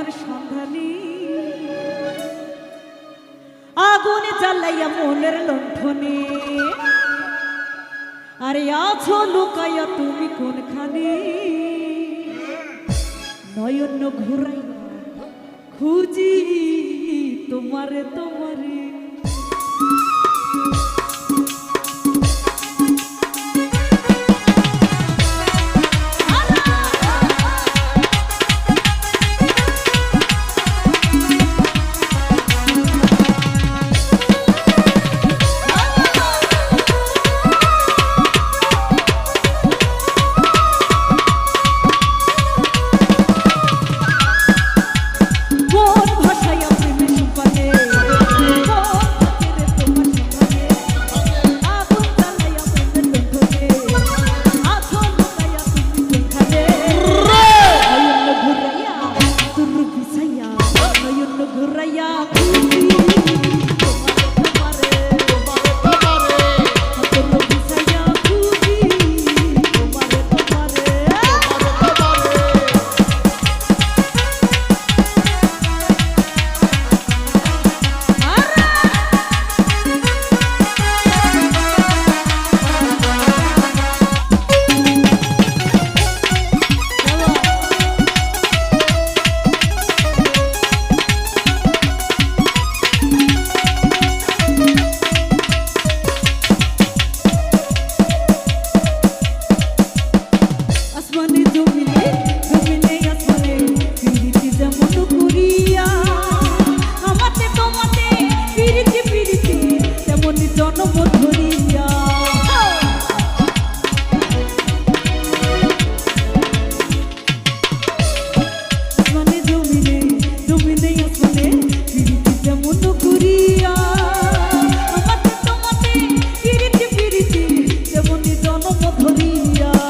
আমার সন্ধানে। আগুন জ্বালাইয়া মনের লণ্ঠনে। আরে আছো লুকাইয়া তুমি কোনখানে? নয়ন ঘুরাইয়া খুঁজি তোমারে তোমারে। জনম ধরিয়া